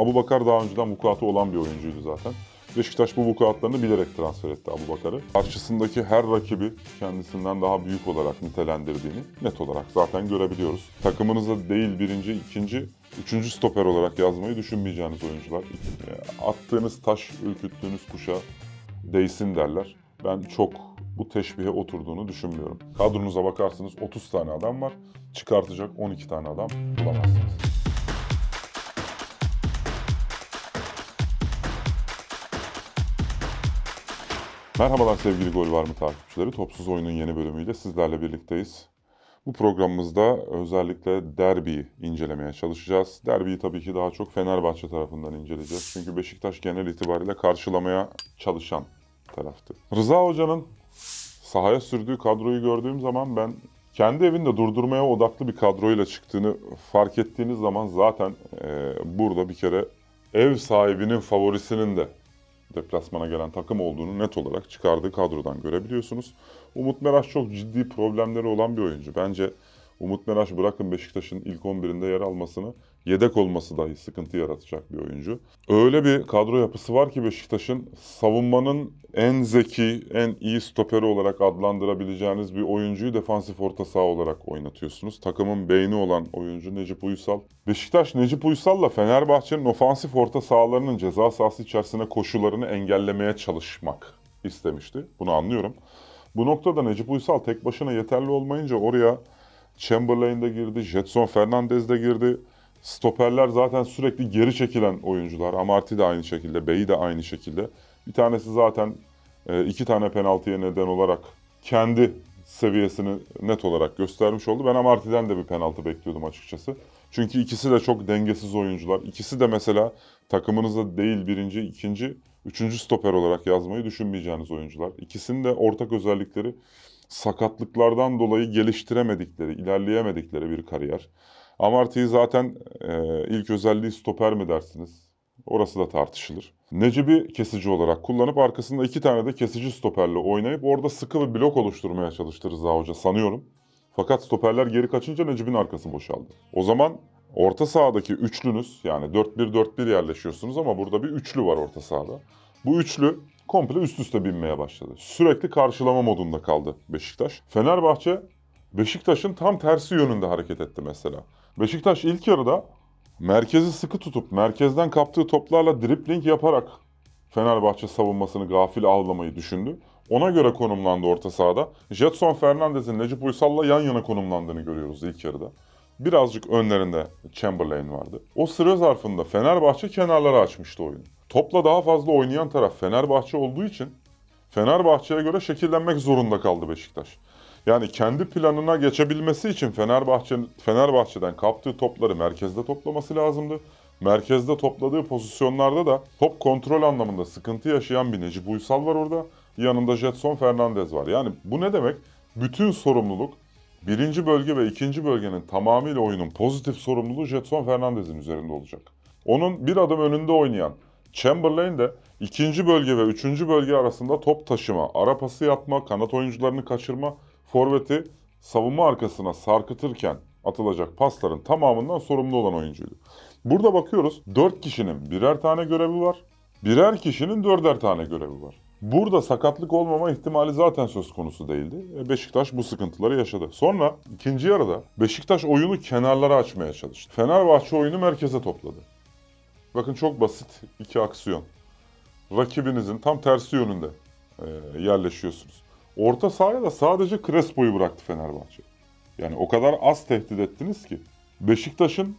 Abu Bakar daha önceden vukuatı olan bir oyuncuydu zaten. Beşiktaş bu vukuatlarını bilerek transfer etti Abu Bakar'ı. Karşısındaki her rakibi kendisinden daha büyük olarak nitelendirdiğini net olarak zaten görebiliyoruz. Takımınıza değil birinci, ikinci, üçüncü stoper olarak yazmayı düşünmeyeceğiniz oyuncular. Attığınız taş, ürküttüğünüz kuşa değsin derler. Ben çok bu teşbihe oturduğunu düşünmüyorum. Kadronuza bakarsınız 30 tane adam var. Çıkartacak 12 tane adam bulamazsınız. Merhabalar sevgili Gol Var mı takipçileri. Topsuz Oyun'un yeni bölümüyle sizlerle birlikteyiz. Bu programımızda özellikle derbiyi incelemeye çalışacağız. Derbiyi tabii ki daha çok Fenerbahçe tarafından inceleyeceğiz. Çünkü Beşiktaş genel itibariyle karşılamaya çalışan taraftı. Rıza Hoca'nın sahaya sürdüğü kadroyu gördüğüm zaman ben kendi evinde durdurmaya odaklı bir kadroyla çıktığını fark ettiğiniz zaman zaten e, burada bir kere ev sahibinin favorisinin de deplasmana gelen takım olduğunu net olarak çıkardığı kadrodan görebiliyorsunuz. Umut Meraş çok ciddi problemleri olan bir oyuncu. Bence Umut Meraş bırakın Beşiktaş'ın ilk 11'inde yer almasını yedek olması dahi sıkıntı yaratacak bir oyuncu. Öyle bir kadro yapısı var ki Beşiktaş'ın savunmanın en zeki, en iyi stoperi olarak adlandırabileceğiniz bir oyuncuyu defansif orta saha olarak oynatıyorsunuz. Takımın beyni olan oyuncu Necip Uysal. Beşiktaş Necip Uysal'la Fenerbahçe'nin ofansif orta sahalarının ceza sahası içerisine koşularını engellemeye çalışmak istemişti. Bunu anlıyorum. Bu noktada Necip Uysal tek başına yeterli olmayınca oraya Chamberlain de girdi, Jetson Fernandez de girdi. Stoperler zaten sürekli geri çekilen oyuncular. Amarty de aynı şekilde, Bey de aynı şekilde. Bir tanesi zaten e, iki tane penaltıya neden olarak kendi seviyesini net olarak göstermiş oldu. Ben Amarty'den de bir penaltı bekliyordum açıkçası. Çünkü ikisi de çok dengesiz oyuncular. İkisi de mesela takımınızda değil birinci, ikinci, üçüncü stoper olarak yazmayı düşünmeyeceğiniz oyuncular. İkisinin de ortak özellikleri sakatlıklardan dolayı geliştiremedikleri, ilerleyemedikleri bir kariyer. Amarty'yi zaten e, ilk özelliği stoper mi dersiniz? Orası da tartışılır. Necip'i kesici olarak kullanıp arkasında iki tane de kesici stoperle oynayıp orada sıkı bir blok oluşturmaya çalıştı Rıza Hoca sanıyorum. Fakat stoperler geri kaçınca Necip'in arkası boşaldı. O zaman orta sahadaki üçlünüz yani 4-1-4-1 yerleşiyorsunuz ama burada bir üçlü var orta sahada. Bu üçlü komple üst üste binmeye başladı. Sürekli karşılama modunda kaldı Beşiktaş. Fenerbahçe Beşiktaş'ın tam tersi yönünde hareket etti mesela. Beşiktaş ilk yarıda merkezi sıkı tutup merkezden kaptığı toplarla dripling yaparak Fenerbahçe savunmasını gafil avlamayı düşündü. Ona göre konumlandı orta sahada. Jetson Fernandez'in Necip Uysal'la yan yana konumlandığını görüyoruz ilk yarıda. Birazcık önlerinde Chamberlain vardı. O süre zarfında Fenerbahçe kenarlara açmıştı oyunu. Topla daha fazla oynayan taraf Fenerbahçe olduğu için Fenerbahçe'ye göre şekillenmek zorunda kaldı Beşiktaş. Yani kendi planına geçebilmesi için Fenerbahçe Fenerbahçe'den kaptığı topları merkezde toplaması lazımdı. Merkezde topladığı pozisyonlarda da top kontrol anlamında sıkıntı yaşayan bir Necip Uysal var orada. Yanında Jetson Fernandez var. Yani bu ne demek? Bütün sorumluluk birinci bölge ve ikinci bölgenin tamamıyla oyunun pozitif sorumluluğu Jetson Fernandez'in üzerinde olacak. Onun bir adım önünde oynayan Chamberlain de ikinci bölge ve üçüncü bölge arasında top taşıma, ara pası yapma, kanat oyuncularını kaçırma, forveti savunma arkasına sarkıtırken atılacak pasların tamamından sorumlu olan oyuncuydu. Burada bakıyoruz 4 kişinin birer tane görevi var. Birer kişinin dörder tane görevi var. Burada sakatlık olmama ihtimali zaten söz konusu değildi. E, Beşiktaş bu sıkıntıları yaşadı. Sonra ikinci yarıda Beşiktaş oyunu kenarlara açmaya çalıştı. Fenerbahçe oyunu merkeze topladı. Bakın çok basit iki aksiyon. Rakibinizin tam tersi yönünde e, yerleşiyorsunuz. Orta sahaya da sadece Crespo'yu bıraktı Fenerbahçe. Yani o kadar az tehdit ettiniz ki. Beşiktaş'ın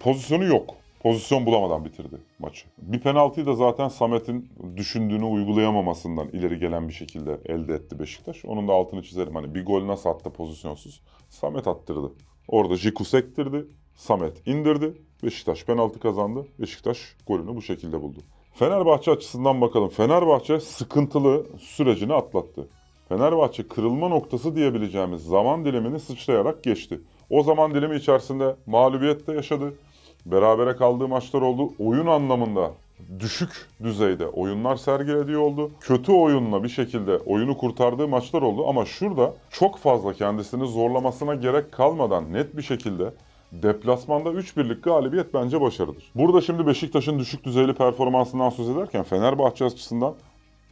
pozisyonu yok. Pozisyon bulamadan bitirdi maçı. Bir penaltıyı da zaten Samet'in düşündüğünü uygulayamamasından ileri gelen bir şekilde elde etti Beşiktaş. Onun da altını çizelim. Hani bir gol nasıl attı pozisyonsuz? Samet attırdı. Orada Jiku sektirdi. Samet indirdi. Beşiktaş penaltı kazandı. Beşiktaş golünü bu şekilde buldu. Fenerbahçe açısından bakalım. Fenerbahçe sıkıntılı sürecini atlattı. Fenerbahçe kırılma noktası diyebileceğimiz zaman dilimini sıçrayarak geçti. O zaman dilimi içerisinde mağlubiyet de yaşadı. Berabere kaldığı maçlar oldu. Oyun anlamında düşük düzeyde oyunlar sergilediği oldu. Kötü oyunla bir şekilde oyunu kurtardığı maçlar oldu ama şurada çok fazla kendisini zorlamasına gerek kalmadan net bir şekilde Deplasmanda 3 birlik galibiyet bence başarıdır. Burada şimdi Beşiktaş'ın düşük düzeyli performansından söz ederken Fenerbahçe açısından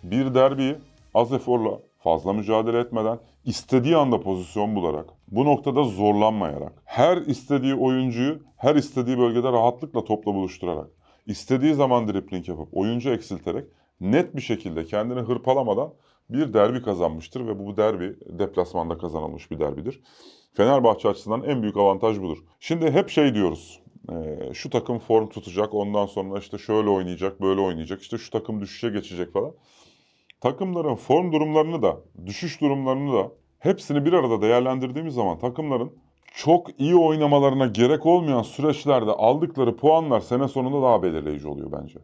bir derbiyi az eforla, fazla mücadele etmeden, istediği anda pozisyon bularak, bu noktada zorlanmayarak, her istediği oyuncuyu her istediği bölgede rahatlıkla topla buluşturarak, istediği zaman dripling yapıp oyuncu eksilterek net bir şekilde kendini hırpalamadan bir derbi kazanmıştır ve bu derbi deplasmanda kazanılmış bir derbidir. Fenerbahçe açısından en büyük avantaj budur. Şimdi hep şey diyoruz. e, şu takım form tutacak, ondan sonra işte şöyle oynayacak, böyle oynayacak, işte şu takım düşüşe geçecek falan. Takımların form durumlarını da, düşüş durumlarını da hepsini bir arada değerlendirdiğimiz zaman takımların çok iyi oynamalarına gerek olmayan süreçlerde aldıkları puanlar sene sonunda daha belirleyici oluyor bence.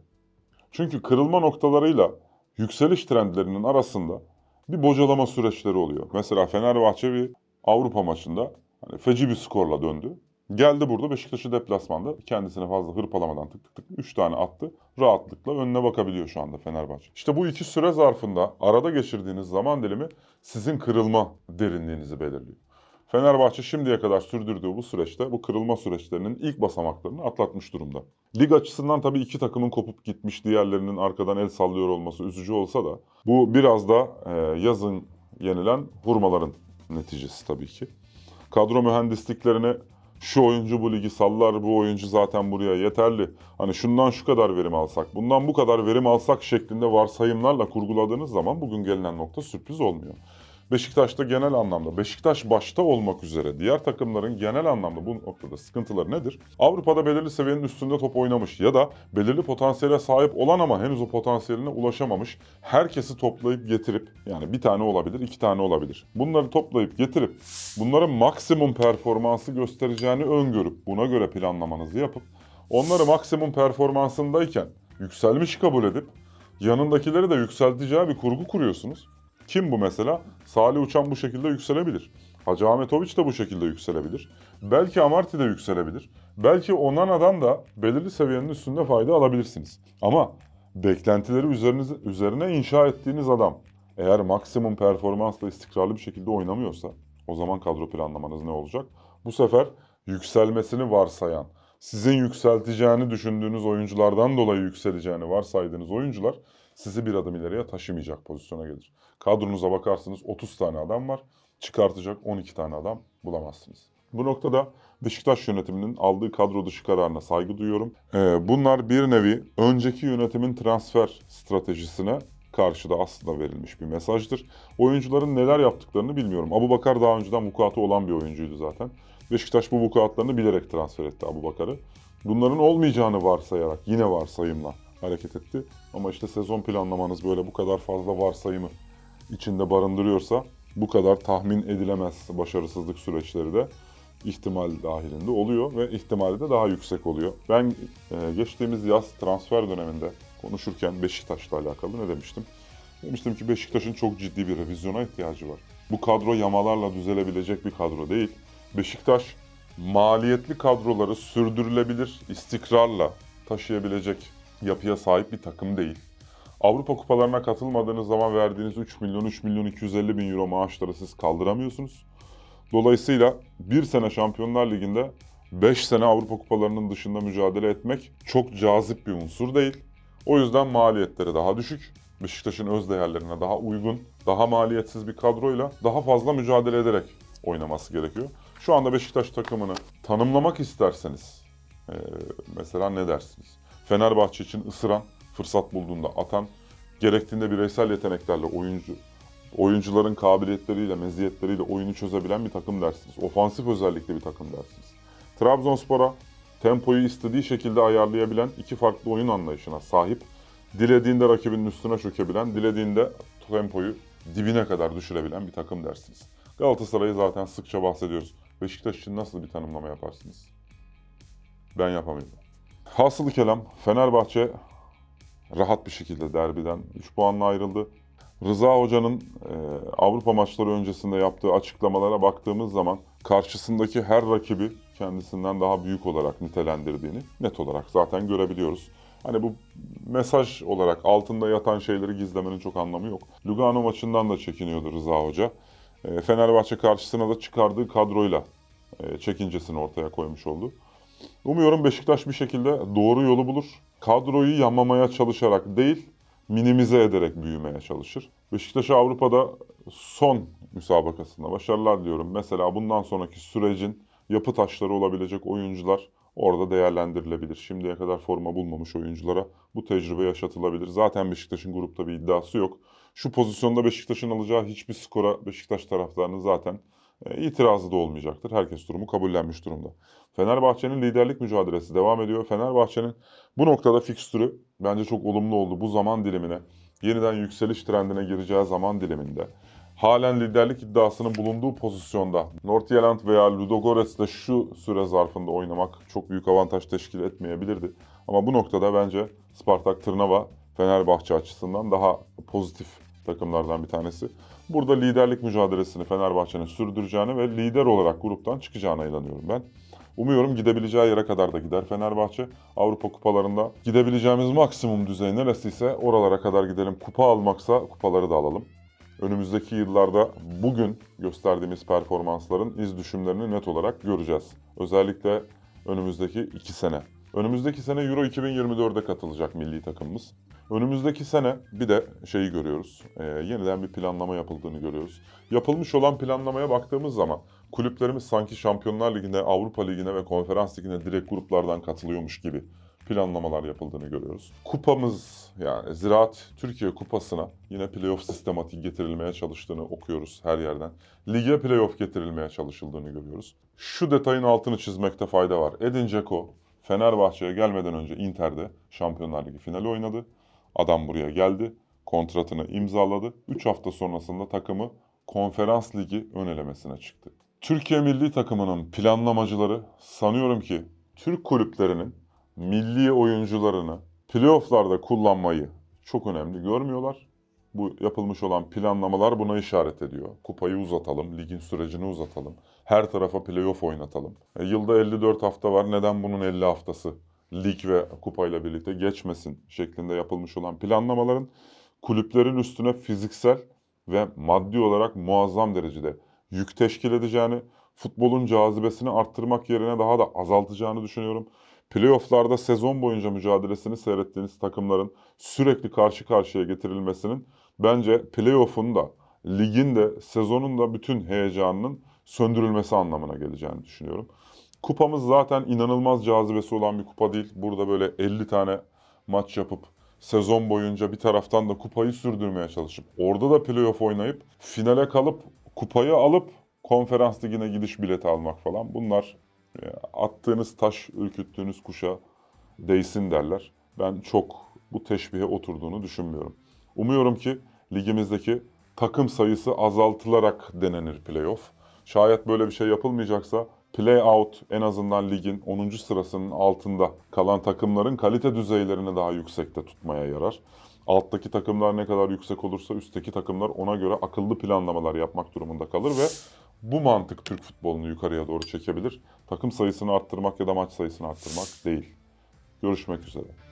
Çünkü kırılma noktalarıyla yükseliş trendlerinin arasında bir bocalama süreçleri oluyor. Mesela Fenerbahçe bir Avrupa maçında hani feci bir skorla döndü. Geldi burada Beşiktaş'ı deplasmanda kendisine fazla hırpalamadan tık tık tık 3 tane attı. Rahatlıkla önüne bakabiliyor şu anda Fenerbahçe. İşte bu iki süre zarfında arada geçirdiğiniz zaman dilimi sizin kırılma derinliğinizi belirliyor. Fenerbahçe şimdiye kadar sürdürdüğü bu süreçte bu kırılma süreçlerinin ilk basamaklarını atlatmış durumda. Lig açısından tabii iki takımın kopup gitmiş, diğerlerinin arkadan el sallıyor olması üzücü olsa da bu biraz da e, yazın yenilen vurmaların neticesi tabii ki. Kadro mühendisliklerini şu oyuncu bu ligi sallar, bu oyuncu zaten buraya yeterli. Hani şundan şu kadar verim alsak, bundan bu kadar verim alsak şeklinde varsayımlarla kurguladığınız zaman bugün gelinen nokta sürpriz olmuyor. Beşiktaş'ta genel anlamda, Beşiktaş başta olmak üzere diğer takımların genel anlamda bu noktada sıkıntıları nedir? Avrupa'da belirli seviyenin üstünde top oynamış ya da belirli potansiyele sahip olan ama henüz o potansiyeline ulaşamamış herkesi toplayıp getirip yani bir tane olabilir, iki tane olabilir. Bunları toplayıp getirip bunların maksimum performansı göstereceğini öngörüp buna göre planlamanızı yapıp onları maksimum performansındayken yükselmiş kabul edip yanındakileri de yükselteceği bir kurgu kuruyorsunuz. Kim bu mesela? Salih Uçan bu şekilde yükselebilir. Hacı Ahmetoviç de bu şekilde yükselebilir. Belki Amarty de yükselebilir. Belki Onana'dan da belirli seviyenin üstünde fayda alabilirsiniz. Ama beklentileri üzerinize, üzerine inşa ettiğiniz adam eğer maksimum performansla istikrarlı bir şekilde oynamıyorsa o zaman kadro planlamanız ne olacak? Bu sefer yükselmesini varsayan, sizin yükselteceğini düşündüğünüz oyunculardan dolayı yükseleceğini varsaydığınız oyuncular sizi bir adım ileriye taşımayacak pozisyona gelir. Kadronuza bakarsınız 30 tane adam var. Çıkartacak 12 tane adam bulamazsınız. Bu noktada Beşiktaş yönetiminin aldığı kadro dışı kararına saygı duyuyorum. Ee, bunlar bir nevi önceki yönetimin transfer stratejisine karşıda aslında verilmiş bir mesajdır. Oyuncuların neler yaptıklarını bilmiyorum. Abu Bakar daha önceden vukuatı olan bir oyuncuydu zaten. Beşiktaş bu vukuatlarını bilerek transfer etti Abu Bakar'ı. Bunların olmayacağını varsayarak, yine varsayımla hareket etti. Ama işte sezon planlamanız böyle bu kadar fazla varsayımı içinde barındırıyorsa bu kadar tahmin edilemez başarısızlık süreçleri de ihtimal dahilinde oluyor ve ihtimali de daha yüksek oluyor. Ben e, geçtiğimiz yaz transfer döneminde konuşurken Beşiktaş'la alakalı ne demiştim? Demiştim ki Beşiktaş'ın çok ciddi bir revizyona ihtiyacı var. Bu kadro yamalarla düzelebilecek bir kadro değil. Beşiktaş maliyetli kadroları sürdürülebilir istikrarla taşıyabilecek yapıya sahip bir takım değil. Avrupa kupalarına katılmadığınız zaman verdiğiniz 3 milyon, 3 milyon 250 bin euro maaşları siz kaldıramıyorsunuz. Dolayısıyla bir sene Şampiyonlar Ligi'nde 5 sene Avrupa kupalarının dışında mücadele etmek çok cazip bir unsur değil. O yüzden maliyetleri daha düşük. Beşiktaş'ın öz değerlerine daha uygun, daha maliyetsiz bir kadroyla daha fazla mücadele ederek oynaması gerekiyor. Şu anda Beşiktaş takımını tanımlamak isterseniz eee, mesela ne dersiniz? Fenerbahçe için ısıran, fırsat bulduğunda atan, gerektiğinde bireysel yeteneklerle oyuncu oyuncuların kabiliyetleriyle, meziyetleriyle oyunu çözebilen bir takım dersiniz. Ofansif özellikle bir takım dersiniz. Trabzonspor'a tempoyu istediği şekilde ayarlayabilen iki farklı oyun anlayışına sahip. Dilediğinde rakibinin üstüne çökebilen, dilediğinde tempoyu dibine kadar düşürebilen bir takım dersiniz. Galatasaray'ı zaten sıkça bahsediyoruz. Beşiktaş için nasıl bir tanımlama yaparsınız? Ben yapamıyorum. Hasılı kelam Fenerbahçe rahat bir şekilde derbiden 3 puanla ayrıldı. Rıza Hoca'nın e, Avrupa maçları öncesinde yaptığı açıklamalara baktığımız zaman karşısındaki her rakibi kendisinden daha büyük olarak nitelendirdiğini net olarak zaten görebiliyoruz. Hani bu mesaj olarak altında yatan şeyleri gizlemenin çok anlamı yok. Lugano maçından da çekiniyordu Rıza Hoca. E, Fenerbahçe karşısına da çıkardığı kadroyla e, çekincesini ortaya koymuş oldu. Umuyorum Beşiktaş bir şekilde doğru yolu bulur. Kadroyu yanmamaya çalışarak değil, minimize ederek büyümeye çalışır. Beşiktaş'a Avrupa'da son müsabakasında başarılar diliyorum. Mesela bundan sonraki sürecin yapı taşları olabilecek oyuncular orada değerlendirilebilir. Şimdiye kadar forma bulmamış oyunculara bu tecrübe yaşatılabilir. Zaten Beşiktaş'ın grupta bir iddiası yok. Şu pozisyonda Beşiktaş'ın alacağı hiçbir skora Beşiktaş taraftarının zaten itirazı da olmayacaktır. Herkes durumu kabullenmiş durumda. Fenerbahçe'nin liderlik mücadelesi devam ediyor. Fenerbahçe'nin bu noktada fikstürü bence çok olumlu oldu. Bu zaman dilimine, yeniden yükseliş trendine gireceği zaman diliminde halen liderlik iddiasının bulunduğu pozisyonda Nordirland veya Ludogorets'te şu süre zarfında oynamak çok büyük avantaj teşkil etmeyebilirdi. Ama bu noktada bence Spartak Tırnava Fenerbahçe açısından daha pozitif takımlardan bir tanesi. Burada liderlik mücadelesini Fenerbahçe'nin sürdüreceğine ve lider olarak gruptan çıkacağına inanıyorum ben. Umuyorum gidebileceği yere kadar da gider Fenerbahçe. Avrupa kupalarında gidebileceğimiz maksimum düzey neresiyse oralara kadar gidelim. Kupa almaksa kupaları da alalım. Önümüzdeki yıllarda bugün gösterdiğimiz performansların iz düşümlerini net olarak göreceğiz. Özellikle önümüzdeki iki sene. Önümüzdeki sene Euro 2024'de katılacak milli takımımız. Önümüzdeki sene bir de şeyi görüyoruz. Ee, yeniden bir planlama yapıldığını görüyoruz. Yapılmış olan planlamaya baktığımız zaman kulüplerimiz sanki Şampiyonlar Ligi'ne, Avrupa Ligi'ne ve Konferans Ligi'ne direkt gruplardan katılıyormuş gibi planlamalar yapıldığını görüyoruz. Kupamız yani Ziraat Türkiye Kupası'na yine playoff sistematiği getirilmeye çalıştığını okuyoruz her yerden. Lige playoff getirilmeye çalışıldığını görüyoruz. Şu detayın altını çizmekte fayda var. Edin Dzeko Fenerbahçe'ye gelmeden önce Inter'de Şampiyonlar Ligi finali oynadı. Adam buraya geldi, kontratını imzaladı. 3 hafta sonrasında takımı Konferans Ligi ön elemesine çıktı. Türkiye milli takımının planlamacıları sanıyorum ki Türk kulüplerinin milli oyuncularını playofflarda kullanmayı çok önemli görmüyorlar. Bu yapılmış olan planlamalar buna işaret ediyor. Kupayı uzatalım, ligin sürecini uzatalım. Her tarafa playoff oynatalım. E, yılda 54 hafta var. Neden bunun 50 haftası lig ve kupayla birlikte geçmesin şeklinde yapılmış olan planlamaların kulüplerin üstüne fiziksel ve maddi olarak muazzam derecede yük teşkil edeceğini, futbolun cazibesini arttırmak yerine daha da azaltacağını düşünüyorum. Playoff'larda sezon boyunca mücadelesini seyrettiğiniz takımların sürekli karşı karşıya getirilmesinin bence playoff'un da ligin de sezonun da bütün heyecanının söndürülmesi anlamına geleceğini düşünüyorum. Kupamız zaten inanılmaz cazibesi olan bir kupa değil. Burada böyle 50 tane maç yapıp sezon boyunca bir taraftan da kupayı sürdürmeye çalışıp orada da playoff oynayıp finale kalıp kupayı alıp konferans ligine gidiş bileti almak falan bunlar e, attığınız taş ürküttüğünüz kuşa değsin derler. Ben çok bu teşbihe oturduğunu düşünmüyorum. Umuyorum ki ligimizdeki takım sayısı azaltılarak denenir playoff. Şayet böyle bir şey yapılmayacaksa play out en azından ligin 10. sırasının altında kalan takımların kalite düzeylerini daha yüksekte tutmaya yarar. Alttaki takımlar ne kadar yüksek olursa üstteki takımlar ona göre akıllı planlamalar yapmak durumunda kalır ve bu mantık Türk futbolunu yukarıya doğru çekebilir. Takım sayısını arttırmak ya da maç sayısını arttırmak değil. Görüşmek üzere.